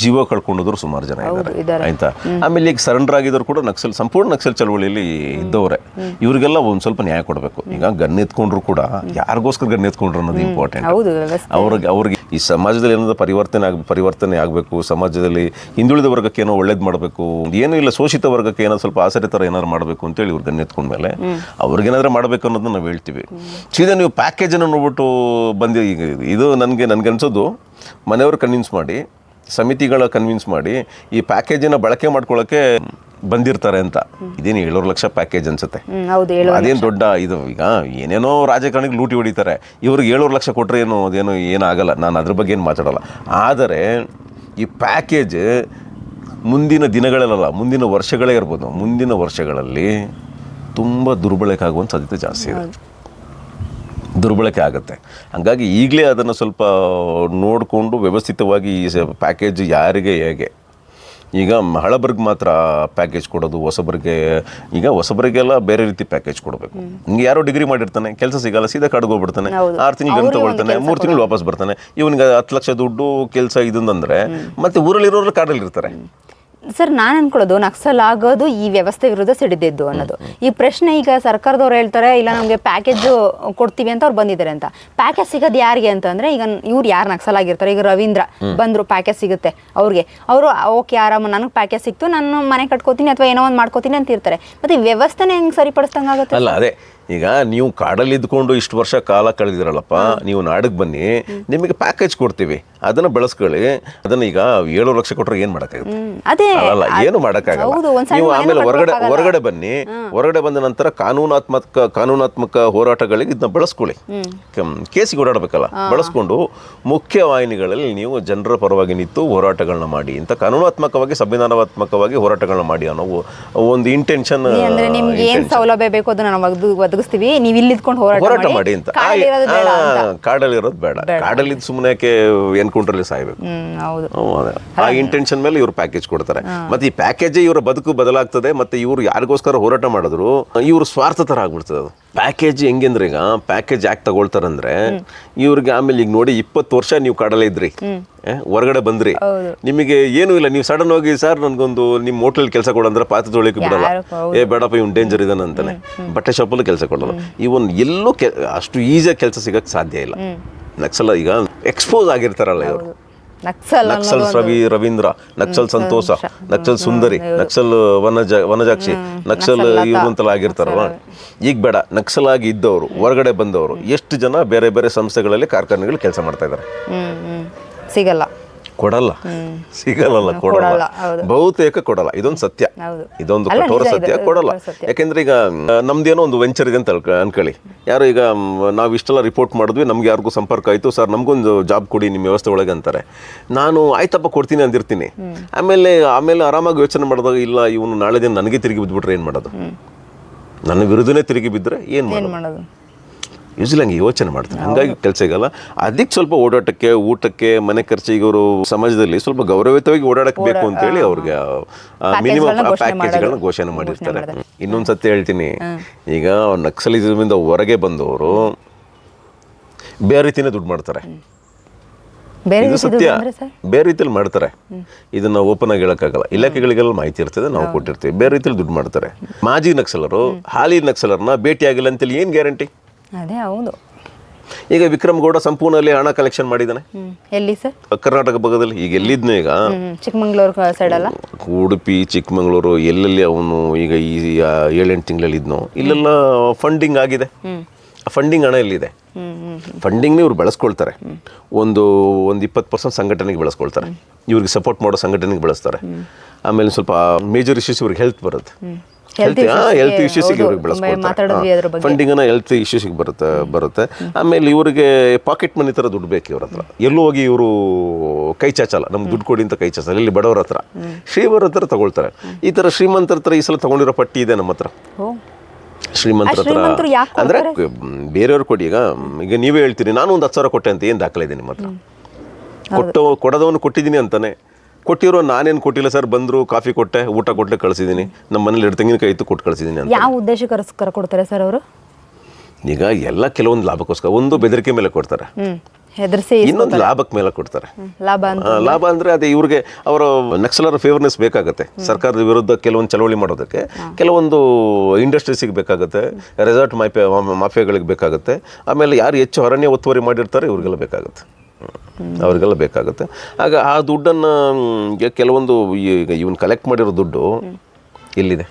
ಜೀವ ಕಳ್ಕೊಂಡಿದ್ರು ಸುಮಾರು ಜನ ಇದ್ದಾರೆ. ಆಯ್ತಾ? ಆಮೇಲೆ ಈಗ ಸರೆಂಡರ್ ಆಗಿದ್ರು ಕೂಡ ನಕ್ಸಲ್ ಸಂಪೂರ್ಣ ನಕ್ಸಲ್ ಚಳವಳಿಯಲ್ಲಿ ಇದ್ದವರೇ. ಇವರಿಗೆಲ್ಲ ಒಂದು ಸ್ವಲ್ಪ ನ್ಯಾಯ ಕೊಡಬೇಕು. ಈಗ ಗನ್ ಎತ್ಕೊಂಡ್ರು ಕೂಡ ಯಾರಿಗೋಸ್ಕರ ಗನ್ ಎತ್ಕೊಂಡ್ರು ಅನ್ನೋದು ಇಂಪಾರ್ಟೆಂಟ್ ಅವ್ರಿಗೆ ಅವ್ರಿಗೆ ಈ ಸಮಾಜದಲ್ಲಿ ಏನಾದ್ರು ಪರಿವರ್ತನೆ ಆಗ ಪರಿವರ್ತನೆ ಆಗಬೇಕು ಸಮಾಜದಲ್ಲಿ ಹಿಂದುಳಿದ ವರ್ಗಕ್ಕೆ ಏನೋ ಒಳ್ಳೇದು ಮಾಡಬೇಕು ಏನೂ ಇಲ್ಲ ಶೋಷಿತ ವರ್ಗಕ್ಕೆ ಏನೋ ಸ್ವಲ್ಪ ಆಸರೆ ಥರ ಏನಾದ್ರು ಮಾಡಬೇಕು ಅಂತೇಳಿ ಇವ್ರು ಗಣ್ಯ ಎತ್ಕೊಂಡ್ಮೇಲೆ ಅವ್ರಿಗೇನಾದ್ರೂ ಮಾಡಬೇಕು ಅನ್ನೋದನ್ನ ನಾವು ಹೇಳ್ತೀವಿ. ಸೀದಾ ನೀವು ಪ್ಯಾಕೇಜನ್ನು ನೋಡ್ಬಿಟ್ಟು ಬಂದು ಈಗ ಇದು ನನಗೆ ನನಗನ್ಸೋದು ಮನೆಯವರು ಕನ್ವಿನ್ಸ್ ಮಾಡಿ ಸಮಿತಿಗಳ ಕನ್ವಿನ್ಸ್ ಮಾಡಿ ಈ ಪ್ಯಾಕೇಜನ್ನು ಬಳಕೆ ಮಾಡ್ಕೊಳ್ಳೋಕ್ಕೆ ಬಂದಿರ್ತಾರೆ ಅಂತ. ಇದೇನು ಏಳೂರು ಲಕ್ಷ ಪ್ಯಾಕೇಜ್ ಅನ್ಸುತ್ತೆ. ಅದೇನು ದೊಡ್ಡ ಇದು ಈಗ ಏನೇನೋ ರಾಜಕಾರಣಿಗೆ ಲೂಟಿ ಹೊಡಿತಾರೆ. ಇವ್ರಿಗೆ ಏಳೂರು ಲಕ್ಷ ಕೊಟ್ಟರೆ ಏನು ಅದೇನು ಏನಾಗಲ್ಲ. ನಾನು ಅದ್ರ ಬಗ್ಗೆ ಏನು ಮಾತಾಡಲ್ಲ. ಆದರೆ ಈ ಪ್ಯಾಕೇಜ್ ಮುಂದಿನ ದಿನಗಳಲ್ಲ ಮುಂದಿನ ವರ್ಷಗಳೇ ಇರ್ಬೋದು. ಮುಂದಿನ ವರ್ಷಗಳಲ್ಲಿ ತುಂಬ ದುರ್ಬಳಕೆ ಆಗುವಂಥ ಸಾಧ್ಯತೆ ಜಾಸ್ತಿ ಇದೆ. ದುರ್ಬಳಕೆ ಆಗುತ್ತೆ. ಹಾಗಾಗಿ ಈಗಲೇ ಅದನ್ನು ಸ್ವಲ್ಪ ನೋಡಿಕೊಂಡು ವ್ಯವಸ್ಥಿತವಾಗಿ ಈ ಪ್ಯಾಕೇಜ್ ಯಾರಿಗೆ ಹೇಗೆ? ಈಗ ಹಳಬರ್ಗ್ ಮಾತ್ರ ಪ್ಯಾಕೇಜ್ ಕೊಡೋದು ಹೊಸಬರಿಗೆ ಈಗ ಹೊಸಬರಿಗೆಲ್ಲ ಬೇರೆ ರೀತಿ ಪ್ಯಾಕೇಜ್ ಕೊಡಬೇಕು. ಹಿಂಗೆ ಯಾರೋ ಡಿಗ್ರಿ ಮಾಡಿರ್ತಾನೆ ಕೆಲಸ ಸಿಗಲ್ಲ ಸೀದಾ ಕಾಡಿಗೆ ಹೋಗ್ಬಿಡ್ತಾನೆ. ಆರು ತಿಂಗಳು ಗಂಟು ಹೋಗ್ತಾನೆ ತಗೊಳ್ತಾನೆ ಮೂರು ತಿಂಗಳು ವಾಪಸ್ ಬರ್ತಾನೆ. ಇವನಿಗೆ ಹತ್ತು ಲಕ್ಷ ದುಡ್ಡು ಕೆಲಸ ಇದೊಂದಂದ್ರೆ ಮತ್ತೆ ಊರಲ್ಲಿರೋರು ಕಾಡಲ್ಲಿ ಇರ್ತಾರೆ ಸರ್ ನಾನು ಅನ್ಕೊಳ್ಳೋದು ನಕ್ಸಲ್ ಆಗೋದು ಈ ವ್ಯವಸ್ಥೆ ವಿರುದ್ಧ ಸಿಡಿದಿದ್ದು ಅನ್ನೋದು. ಈ ಪ್ರಶ್ನೆ ಈಗ ಸರ್ಕಾರದವ್ರು ಹೇಳ್ತಾರೆ ಇಲ್ಲ ನಮಗೆ ಪ್ಯಾಕೇಜ್ ಕೊಡ್ತೀವಿ ಅಂತ ಅವ್ರು ಬಂದಿದ್ದಾರೆ ಅಂತ. ಪ್ಯಾಕೇಜ್ ಸಿಗೋದು ಯಾರಿಗೆ ಅಂತಂದ್ರೆ ಈಗ ಇವ್ರು ಯಾರು ನಕ್ಸಲ್ ಆಗಿರ್ತಾರೆ ಈಗ ರವೀಂದ್ರ ಬಂದ್ರು ಪ್ಯಾಕೇಜ್ ಸಿಗುತ್ತೆ ಅವ್ರಿಗೆ. ಅವರು ಓಕೆ ಆರಾಮ ನನಗೆ ಪ್ಯಾಕೇಜ್ ಸಿಕ್ತು ನಾನು ಮನೆ ಕಟ್ಕೋತೀನಿ ಅಥವಾ ಏನೋ ಒಂದು ಮಾಡ್ಕೋತೀನಿ ಅಂತ ಇರ್ತಾರೆ. ಮತ್ತೆ ವ್ಯವಸ್ಥೆನೇ ಹೆಂಗೆ ಹೆಂಗ್ ಸರಿಪಡಿಸ್ದಂಗಾಗುತ್ತೆ ಅಲ್ಲ ಅದೇ ಈಗ ನೀವು ಕಾಡಲ್ಲಿ ಇದ್ಕೊಂಡು ಇಷ್ಟು ವರ್ಷ ಕಾಲ ಕಳೆದಿರಲ್ಲಪ್ಪ ನೀವು ನಾಡಿಗೆ ಬನ್ನಿ ನಿಮಗೆ ಪ್ಯಾಕೇಜ್ ಕೊಡ್ತೀವಿ. ಅದನ್ನ ಬೆಳೆಸ್ಕೊಳ್ಳಿ. ಅದನ್ನ ಈಗ ಏಳು ಲಕ್ಷ ಕೊಟ್ಟರೆ ಏನ್ ಮಾಡಕ್ಕಾಗುತ್ತೆ? ಅಲ್ಲ ಏನು ಮಾಡಕ್ಕಾಗಲ್ಲ. ನೀವು ಆಮೇಲೆ ಹೊರಗಡೆ ಹೊರಗಡೆ ಬನ್ನಿ ಹೊರಗಡೆ ಬಂದ ನಂತರ ಕಾನೂನಾತ್ಮಕ ಕಾನೂನಾತ್ಮಕ ಹೋರಾಟಗಳಿಗೆ ಇದನ್ನ ಬಳಸ್ಕೊಳ್ಳಿ. ಕೇಸಿಗೆ ಓಡಾಡಬೇಕಲ್ಲ ಬಳಸ್ಕೊಂಡು ಮುಖ್ಯ ವಾಹಿನಿಗಳಲ್ಲಿ ನೀವು ಜನರ ಪರವಾಗಿ ನಿಂತು ಹೋರಾಟಗಳನ್ನ ಮಾಡಿ ಅಂತ ಕಾನೂನಾತ್ಮಕವಾಗಿ ಸಂವಿಧಾನಾತ್ಮಕವಾಗಿ ಹೋರಾಟಗಳನ್ನ ಮಾಡಿ ಅನ್ನೋ ಒಂದು ಇಂಟೆನ್ಷನ್ ಅಂದ್ರೆ ನಿಮ್ಗೆ ಏನ್ ಸೌಲಭ್ಯ ಬೇಕು ಅದನ್ನ ನಾವು ನೀವು ಇಲ್ಲಿ ಇದ್ಕೊಂಡು ಹೋರಾಟ ಮಾಡಿ ಅಂತ. ಕಾಡಲ್ಲಿ ಇರೋದು ಬೇಡ ಕಾಡಲ್ಲಿ ಸುಮ್ಮನೆ ಎನ್ಕೌಂಟ್ರಲ್ಲಿ ಸಾಯ್ಬೇಕು. ಹ್ಮ್ ಹೌದು. ಆ ಇಂಟೆನ್ಷನ್ ಮೇಲೆ ಇವರು ಪ್ಯಾಕೇಜ್ ಕೊಡ್ತಾರೆ. ಮತ್ತೆ ಈ ಪ್ಯಾಕೇಜ್ ಇವರ ಬದುಕು ಬದಲಾಗ್ತದೆ ಮತ್ತೆ ಇವರು ಯಾರಿಗೋಸ್ಕರ ಹೋರಾಟ ಮಾಡಿದ್ರು ಇವರು ಸ್ವಾರ್ಥ ತರ ಆಗ್ಬಿಡ್ತದೆ ಅದು. ಪ್ಯಾಕೇಜ್ ಹೆಂಗಂದ್ರೆ ಈಗ ಪ್ಯಾಕೇಜ್ ಯಾಕೆ ತಗೊಳ್ತಾರಂದ್ರೆ ಇವ್ರಿಗೆ ಆಮೇಲೆ ಈಗ ನೋಡಿ ಇಪ್ಪತ್ತು ವರ್ಷ ನೀವು ಕಾಡಲ್ಲೇ ಇದ್ರಿ. ಹೊರಗಡೆ ಬಂದ್ರಿ. ನಿಮಗೆ ಏನು ಇಲ್ಲ ನೀವು ಸಡನ್ ಹೋಗಿ ಸರ್ ನನ್ಗೊಂದು ನಿಮ್ಮ ಹೋಟೆಲ್ ಕೆಲಸ ಕೊಡಂದ್ರೆ ಪಾತ್ರೆ ತೊಳಿಕೆ ಬಿಡಲ್ಲ. ಏ ಬೇಡಪ್ಪ ಇವ್ನು ಡೇಂಜರ್ ಇದಾನೆ ಅಂತಾನೆ. ಬಟ್ಟೆ ಶಾಪಲ್ಲೂ ಕೆಲಸ ಕೊಡಲ್ಲ. ಇವನ್ ಎಲ್ಲೂ ಅಷ್ಟು ಈಸಿಯಾಗಿ ಕೆಲಸ ಸಿಗಕ್ಕೆ ಸಾಧ್ಯ ಇಲ್ಲ. ನಕ್ಸಲ ಈಗ ಎಕ್ಸ್ಪೋಸ್ ಆಗಿರ್ತಾರಲ್ಲ ಇವರು. ನಕ್ಸಲ್ ರವಿ ರವೀಂದ್ರ ನಕ್ಸಲ್ ಸಂತೋಷ ನಕ್ಸಲ್ ಸುಂದರಿ ನಕ್ಸಲ್ ವನಜ ವನಜಾಕ್ಷಿ ನಕ್ಸಲ್ ಇವರು ಅಂತಲ್ಲ ಆಗಿರ್ತಾರವ ಈಗ ಬೇಡ ನಕ್ಸಲ್ ಆಗಿ ಇದ್ದವರು ಹೊರಗಡೆ ಬಂದವರು ಎಷ್ಟು ಜನ ಬೇರೆ ಬೇರೆ ಸಂಸ್ಥೆಗಳಲ್ಲಿ ಕಾರ್ಖಾನೆಗಳು ಕೆಲಸ ಮಾಡ್ತಾ ಇದ್ದಾರೆ? ಸಿಗಲ್ಲ. ಕೊಡಲ್ಲ. ಸಿಗಲ್ಲ ಕೊಡಲ್ಲ, ಬಹುತೇಕ ಕೊಡಲ್ಲ. ಇದೊಂದು ಸತ್ಯ. ಇದೊಂದು ಕಠೋರ ಸತ್ಯ ಕೊಡಲ್ಲ. ಯಾಕೆಂದ್ರೆ ಈಗ ನಮ್ದೇನೋ ಒಂದು ವೆಂಚರ್ ಇದೆ ಅಂತ ಅನ್ಕ- ಅನ್ಕೊಳ್ಳಿ. ಯಾರು ಈಗ ನಾವು ಇಷ್ಟೆಲ್ಲ ರಿಪೋರ್ಟ್ ಮಾಡಿದ್ವಿ ನಮ್ಗೆ ಯಾರಿಗೂ ಸಂಪರ್ಕ ಆಯಿತು. ಸರ್ ನಮಗೊಂದು ಜಾಬ್ ಕೊಡಿ ನಿಮ್ಮ ವ್ಯವಸ್ಥೆ ಒಳಗೆ ಅಂತಾರೆ. ನಾನು ಆಯ್ತಪ್ಪ ಕೊಡ್ತೀನಿ ಅಂದಿರ್ತೀನಿ. ಆಮೇಲೆ ಆಮೇಲೆ ಆರಾಮಾಗಿ ಯೋಚನೆ ಮಾಡಿದಾಗ ಇಲ್ಲ ಇವನು ನಾಳೆ ದಿನ ನನಗೆ ತಿರುಗಿ ಬಿದ್ದುಬಿಟ್ರೆ ಏನು ಮಾಡೋದು? ನನ್ನ ವಿರುದ್ಧನೇ ತಿರುಗಿ ಬಿದ್ದರೆ ಏನು ಮಾಡೋದು? ಯೂಸ್ಲಿ ಹಂಗೆ ಯೋಚನೆ ಮಾಡ್ತಾರೆ. ಹಂಗಾಗಿ ಕೆಲಸ ಸಿಗಲ್ಲ ಅದಕ್ಕೆ ಸ್ವಲ್ಪ ಓಡಾಟಕ್ಕೆ ಊಟಕ್ಕೆ ಮನೆ ಖರ್ಚಿಗೆ ಅವರು ಸಮಾಜದಲ್ಲಿ ಸ್ವಲ್ಪ ಗೌರವಯುತವಾಗಿ ಓಡಾಡಕ್ಕೆ ಬೇಕು ಅಂತೇಳಿ ಅವ್ರಿಗೆ ಮಿನಿಮಮ್ ಪ್ಯಾಕೇಜ್ಗಳನ್ನ ಘೋಷಣೆ ಮಾಡಿರ್ತಾರೆ. ಇನ್ನೊಂದು ಸತ್ಯ ಹೇಳ್ತೀನಿ. ಈಗ ನಕ್ಸಲಿಸಮಿಂದ ಹೊರಗೆ ಬಂದವರು ಬೇರೆ ರೀತಿನೇ ದುಡ್ಡು ಮಾಡ್ತಾರೆ. ಬೇರೆ ಇದು ಸತ್ಯ. ಬೇರೆ ರೀತಿಯಲ್ಲಿ ಮಾಡ್ತಾರೆ. ಇದನ್ನ ಓಪನ್ ಆಗಿ ಹೇಳಕ್ಕಾಗಲ್ಲ. ಇಲಾಖೆಗಳಿಗೆಲ್ಲ ಮಾಹಿತಿ ಇರ್ತದೆ ನಾವು ಕೊಟ್ಟಿರ್ತೀವಿ. ಬೇರೆ ರೀತಿಯಲ್ಲಿ ದುಡ್ಡು ಮಾಡ್ತಾರೆ. ಮಾಜಿ ನಕ್ಸಲರು ಹಾಲಿ ನಕ್ಸಲರ್ನ ಭೇಟಿ ಆಗಿಲ್ಲ ಅಂತೇಳಿ ಏನು ಗ್ಯಾರಂಟಿ? ಅದೇ ಹೌದು. ಈಗ ವಿಕ್ರಮ್ ಗೌಡ ಸಂಪೂರ್ಣಲ್ಲಿ ಹಣ ಕಲೆಕ್ಷನ್ ಮಾಡಿದ್ದಾನೆ? ಹ್ಮ್. ಎಲ್ಲಿ ಸರ್? ಕರ್ನಾಟಕ ಭಾಗದಲ್ಲಿ ಈಗ ಎಲ್ಲಿದ್ನು ಈಗ? ಹ್ಮ್ ಚಿಕ್ಕಮಂಗ್ಳೂರು ಸೈಡ್ ಅಲ್ಲ? ಉಡುಪಿ ಚಿಕ್ಕಮಗಳೂರು ಎಲ್ಲೆಲ್ಲಿ ಅವನು ಈಗ ಈ ಆ, ಏಳೆಂಟು ತಿಂಗಳಲ್ಲಿ ಇದ್ನೋ? ಇಲ್ಲೆಲ್ಲ ಫಂಡಿಂಗ್ ಆಗಿದೆ. ಫಂಡಿಂಗ್ ಹಣ ಎಲ್ಲಿದೆ? ಫಂಡಿಂಗ್ ಹ್ಮ್ ಫಂಡಿಂಗ್ನ ಇವ್ರು ಬಳಸ್ಕೊಳ್ತಾರೆ. ಒಂದು ಒಂದು ಇಪ್ಪತ್ತು ಪರ್ಸೆಂಟ್ ಸಂಘಟನೆಗೆ ಬಳಸ್ಕೊಳ್ತಾರೆ. ಇವ್ರಿಗೆ ಸಪೋರ್ಟ್ ಮಾಡೋ ಸಂಘಟನೆಗೆ ಬಳಸ್ತಾರೆ. ಆಮೇಲೆ ಸ್ವಲ್ಪ ಮೇಜರ್ ಇಶ್ಯೂಸ್ ಇವ್ರಿಗೆ ಹೆಲ್ತ್ ಬರುತ್ತೆ. ಹೆಲ್ತ್ ಆ ಹೆಲ್ತ್ ಇಶ್ಯೂಸಿಗೆ ಇವ್ರಿಗೆ ಫಂಡಿಂಗ್ ಬಳಸ್ಕೊಳ್ತಾರೆ ಬಗ್ಗೆ. ಫಂಡಿಂಗನ ಹೆಲ್ತ್ ಇಶ್ಯೂಸಿಗೆ ಬರುತ್ತೆ ಬರುತ್ತೆ. ಆಮೇಲೆ ಇವರಿಗೆ ಪಾಕೆಟ್ ಮನಿ ಥರ ದುಡ್ಡು ಬೇಕು ಇವ್ರ ಹತ್ರ. ಎಲ್ಲೂ ಹೋಗಿ ಇವರು ಕೈ ಚಾಚಲ್ಲ. ನಮ್ಗೆ ದುಡ್ಡು ಕೊಡಿ ಅಂತ ಕೈ ಚಾಚಲ್ಲ. ಇಲ್ಲಿ ಬಡವ್ರ ಹತ್ರ. ಶ್ರೀಮರ ಹತ್ರ ತಗೊಳ್ತಾರೆ. ಈ ತರ ಶ್ರೀಮಂತರ ಹತ್ರ ಈ ಸಲ ತಗೊಂಡಿರೋ ಪಟ್ಟಿ ಇದೆ ನಮ್ಮ ಹತ್ರ. ಶ್ರೀಮಂತರ ಹತ್ರ. ಅಂದ್ರೆ ಬೇರೆಯವ್ರು ಕೊಡಿ. ಈಗ ಈಗ ನೀವೇ ಹೇಳ್ತೀರಿ ನಾನು ಒಂದು ಹತ್ತು ಸಾವಿರ ಕೊಟ್ಟೆ ಅಂತ ಏನು ದಾಖಲೆ ಇದೆ ನಿಮ್ಮ ಹತ್ರ? ಕೊಟ್ಟು ಕೊಡೋದವನು ಕೊಟ್ಟಿದ್ದೀನಿ ಅಂತಾನೆ. ಕೊಟ್ಟಿರೋ ನಾನೇನು ಕೊಟ್ಟಿಲ್ಲ ಸರ್ ಬಂದರು ಕಾಫಿ ಕೊಟ್ಟೆ ಊಟ ಕೊಟ್ಟೆ ಕಳಿಸಿದ್ದೀನಿ ನಮ್ಮ ಮನೇಲಿ ಎರಡು ತೆಂಗಿನಕಾಯಿ ಇತ್ತು ಕೊಟ್ಟು ಕಳಿಸಿದ್ದೀನಿ ಅಂತ. ಯಾವ ಉದ್ದೇಶಕ್ಕೋಸ್ಕರ ಕೊಡ್ತಾರೆ ಸರ್ ಅವರು? ಈಗ ಎಲ್ಲ ಕೆಲವೊಂದು ಲಾಭಕ್ಕೋಸ್ಕರ ಒಂದು ಬೆದರಿಕೆ ಮೇಲೆ ಕೊಡ್ತಾರೆ. ಹೆದರ್ಸಿ ಇನ್ನೊಂದು ಲಾಭಕ್ಕೆ ಮೇಲೆ ಕೊಡ್ತಾರೆ. ಲಾಭ ಅಂತ ಆ, ಲಾಭ ಅಂದರೆ ಅದೇ ಇವ್ರಿಗೆ ಅವರ ನಕ್ಸಲರ ಫೇವರ್ನೆಸ್ ಬೇಕಾಗುತ್ತೆ. ಸರ್ಕಾರದ ವಿರುದ್ಧ ಕೆಲವೊಂದು ಚಳವಳಿ ಮಾಡೋದಕ್ಕೆ ಕೆಲವೊಂದು ಇಂಡಸ್ಟ್ರೀಸಿಗೆ ಬೇಕಾಗುತ್ತೆ ರೆಸಾರ್ಟ್ ಮಾಫಿಯಾ ಮಾಫಿಯಾಗಳಿಗೆ ಬೇಕಾಗುತ್ತೆ ಆಮೇಲೆ ಯಾರು ಹೆಚ್ಚು ಅರಣ್ಯ ಒತ್ತುವರಿ ಮಾಡಿರ್ತಾರೆ ಇವ್ರಿಗೆಲ್ಲ ಬೇಕಾಗುತ್ತೆ. ಅವ್ರಿಗೆಲ್ಲ ಬೇಕಾಗುತ್ತೆ. ಆಗ ಆ ದುಡ್ಡನ್ನು ಕೆಲವೊಂದು ಈಗ ಇವನ್ ಕಲೆಕ್ಟ್ ಮಾಡಿರೋ ದುಡ್ಡು ಎಲ್ಲಿದೆ